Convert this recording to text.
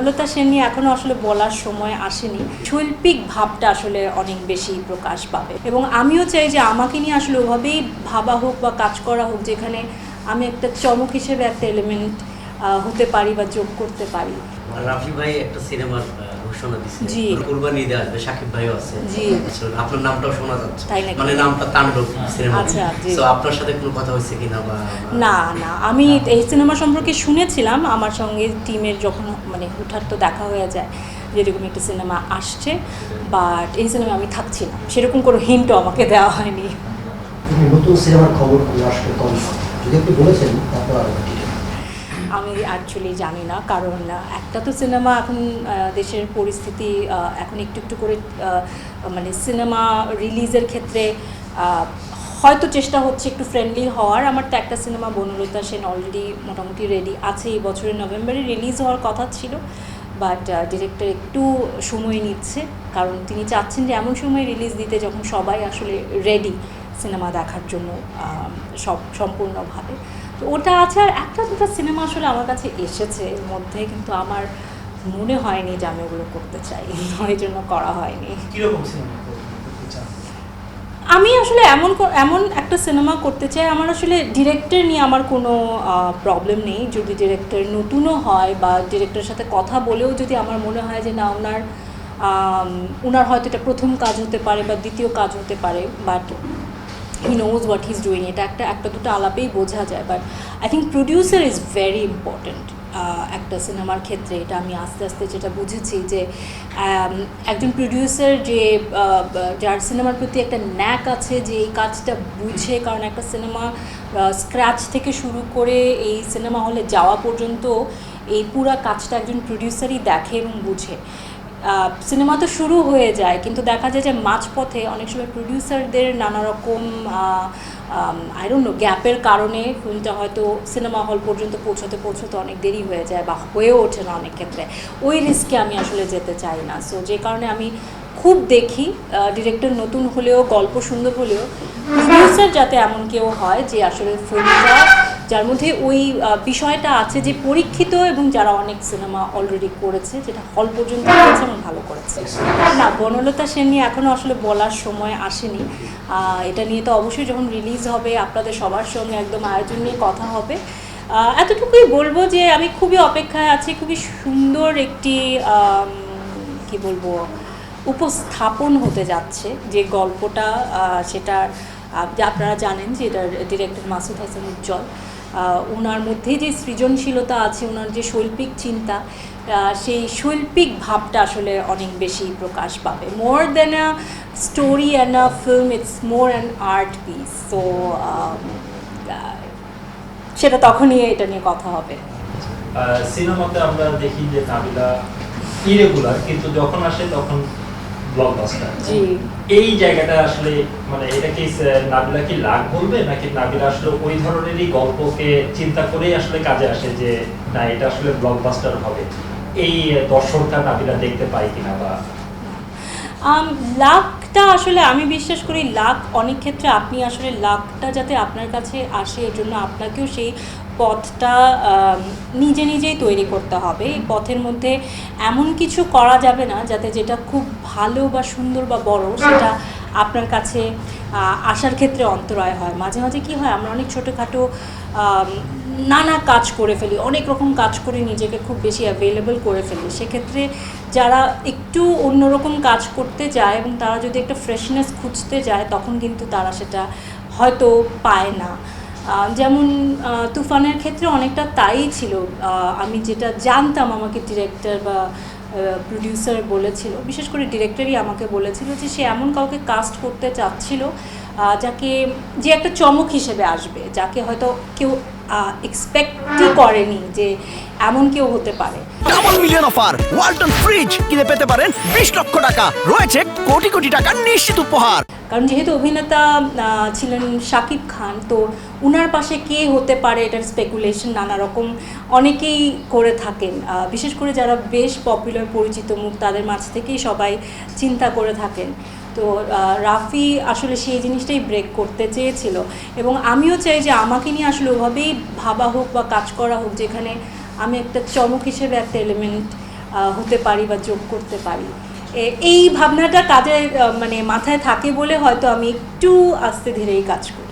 বনলতা সেন এখনও আসলে বলার সময় আসেনি। শৈল্পিক ভাবটা আসলে অনেক বেশি প্রকাশ পাবে। এবং আমিও চাই যে আমাকে নিয়ে আসলে ওভাবেই ভাবা হোক বা কাজ করা হোক, যেখানে আমি একটা চমক হিসেবে একটা এলিমেন্ট হতে পারি বা যোগ করতে পারি। রাফি ভাই একটা সিনেমার ঘোষণা দিচ্ছে জি। কুরবানি ঈদে আসবে সাকিব ভাইও আছে। জি। আপনার নামটাও শোনা যাচ্ছে? মানে নামটা তাণ্ডব সিনেমা আচ্ছা, তো আপনার সাথে কোনো কথা হয়েছে কিনা বা না না। আমি এই সিনেমা সম্পর্কে শুনেছিলাম। আমার সঙ্গে টিমের যখন মানে হুঠার তো দেখা হয়ে যায় যেরকম একটা সিনেমা আসছে। বাট এই সিনেমা আমি থাকছি না। সেরকম কোনো হিন্টও আমাকে দেওয়া হয়নি। নতুন সিনেমার খবর আসলে কম যদি আপনি বলেছেন তারপর। আমি অ্যাকচুয়ালি জানি না, কারণ একটা তো সিনেমা এখন দেশের পরিস্থিতি এখন একটু একটু করে মানে সিনেমা রিলিজের ক্ষেত্রে হয়তো চেষ্টা হচ্ছে একটু ফ্রেন্ডলি হওয়ার। আমার তো একটা সিনেমা বনলতা সেন অলরেডি মোটামুটি রেডি আছে। এই বছরের নভেম্বরে রিলিজ হওয়ার কথা ছিল বাট ডিরেক্টর একটু সময় নিচ্ছে। কারণ তিনি চাচ্ছেন যে এমন সময় রিলিজ দিতে যখন সবাই আসলে রেডি সিনেমা দেখার জন্য সব, সম্পূর্ণভাবে। তো ওটা আছে আর একটা দুটো সিনেমা আসলে আমার কাছে এসেছে। এর মধ্যে কিন্তু আমার মনে হয়নি যে আমি ওগুলো করতে চাই। ওই জন্য করা হয়নি। কীরকম সিনেমা আমি আসলে এমন এমন একটা সিনেমা করতে চাই আমার আসলে ডিরেক্টর নিয়ে আমার কোনো প্রবলেম নেই। যদি ডিরেক্টর নতুনও হয় বা ডিরেক্টরের সাথে কথা বলেও যদি আমার মনে হয় যে না ওনার ওনার হয়তো এটা প্রথম কাজ হতে পারে বা দ্বিতীয় কাজ হতে পারে। But he knows what his doing এটা একটা একটা দুটো আলাপেই বোঝা যায় but I think producer is very important একটা সিনেমার ক্ষেত্রে। এটা আমি আস্তে আস্তে যেটা বুঝেছি যে একজন প্রডিউসার যে যার সিনেমার প্রতি একটা ন্যাক আছে যে এই কাজটা বুঝে, কারণ একটা সিনেমা স্ক্র্যাচ থেকে শুরু করে এই সিনেমা হলে যাওয়া পর্যন্ত এই পুরা কাজটা একজন প্রডিউসারই দেখে এবং বুঝে। সিনেমা তো শুরু হয়ে যায়, কিন্তু দেখা যায় যে মাঝপথে অনেক সময় প্রডিউসারদের নানা রকম আই গ্যাপের কারণে ফিল্মটা হয়তো সিনেমা হল পর্যন্ত পৌঁছতে পৌঁছতে অনেক দেরি হয়ে যায় বা হয়েও ওঠে না অনেক ক্ষেত্রে। ওই রিস্কে আমি আসলে যেতে চাই না। সো যে কারণে আমি খুব দেখি ডিরেক্টর নতুন হলেও, গল্প সুন্দর হলেও প্রডিউসার যাতে এমন কেউ হয় যে আসলে ফিল্মটা যার মধ্যে ওই বিষয়টা আছে যে পরীক্ষিত এবং যারা অনেক সিনেমা অলরেডি করেছে যেটা হল পর্যন্ত করেছে এবং ভালো করেছে। না বনলতা সেন নিয়ে এখনও আসলে বলার সময় আসেনি। এটা নিয়ে তো অবশ্যই যখন রিলিজ হবে আপনাদের সবার সঙ্গে একদম আয়োজন নিয়ে কথা হবে। এতটুকুই বলব যে আমি খুবই অপেক্ষায় আছি খুবই সুন্দর একটি কি বলব উপস্থাপন হতে যাচ্ছে যে গল্পটা আহ, সেটা আপনারা জানেন যে এটার ডিরেক্টর মাসুদ হাসান উজ্জ্বল। ওনার মধ্যে যে সৃজনশীলতা আছে ওনার যে শৈল্পিক চিন্তা সেই শৈল্পিক ভাবটা আসলে অনেক বেশি প্রকাশ পাবে। More than a story and a film it's more an art piece so সেটা তখনই এটা নিয়ে কথা হবে। সিনেমাতে আমরা দেখি যে নাবিলা ইরেগুলার কিন্তু যখন আসে তখন ব্লকবাস্টার জি। এই জায়গাটা আসলে মানে এটা কি নাবিলা কি লাগ বলবে? নাকি নাবিলা আসলে ওই ধরনেরই গল্পকে চিন্তা করেই আসলে কাজে আসে যে না এটা আসলে ব্লকবাস্টার হবে? এই দর্শকটা নাবিলা দেখতে পাই কিনা বা? আম, লাকটা আসলে আমি বিশ্বাস করি লাক অনেক ক্ষেত্রে আপনি আসলে লাকটা যাতে আপনার কাছে আসে এর জন্য আপনাকেও সেই পথটা নিজে নিজেই তৈরি করতে হবে। এই পথের মধ্যে এমন কিছু করা যাবে না যাতে যেটা খুব ভালো বা সুন্দর বা বড় সেটা আপনার কাছে আসার ক্ষেত্রে অন্তরায় হয়। মাঝে মাঝে কি হয়, আমরা অনেক ছোটোখাটো নানা কাজ করে ফেলি, অনেক রকম কাজ করে নিজেকে খুব বেশি অ্যাভেলেবল করে ফেলি। সেক্ষেত্রে যারা একটু অন্যরকম কাজ করতে যায় এবং তারা যদি একটা ফ্রেশনেস খুঁজতে যায়, তখন কিন্তু তারা সেটা হয়তো পায় না। যেমন তুফানের ক্ষেত্রে অনেকটা তাই ছিল। আমি যেটা জানতাম আমাকে ডিরেক্টর বা প্রডিউসার বলেছিল, বিশেষ করে ডিরেক্টরই আমাকে বলেছিল যে সে এমন কাউকে কাস্ট করতে চাচ্ছিল যাকে, যে একটা চমক হিসেবে আসবে, যাকে হয়তো কেউ এক্সপেক্টই করেনি যে এমন কেউ হতে পারে। Double million offer Walton fridge কিনে পেতে পারেন বিশ লক্ষ টাকা। রয়েছে কোটি কোটি টাকার নিশ্চিত উপহার। কারণ যেহেতু অভিনেতা ছিলেন শাকিব খান, তো উনার পাশে কে হতে পারে এটার স্পেকুলেশন নানা রকম অনেকেই করে থাকেন। বিশেষ করে যারা বেশ পপুলার পরিচিত মুখ, তাদের মাঝ থেকেই সবাই চিন্তা করে থাকেন। তো রাফি আসলে সেই জিনিসটাই ব্রেক করতে চেয়েছিল। এবং আমিও চাই যে আমাকে নিয়ে আসলে ওভাবেই ভাবা হোক বা কাজ করা হোক, যেখানে আমি একটা চমক হিসেবে একটা এলিমেন্ট হতে পারি বা যোগ করতে পারি। এই ভাবনাটা কাজে মানে মাথায় থাকে বলে হয়তো আমি একটু আস্তে ধীরেই কাজ করি।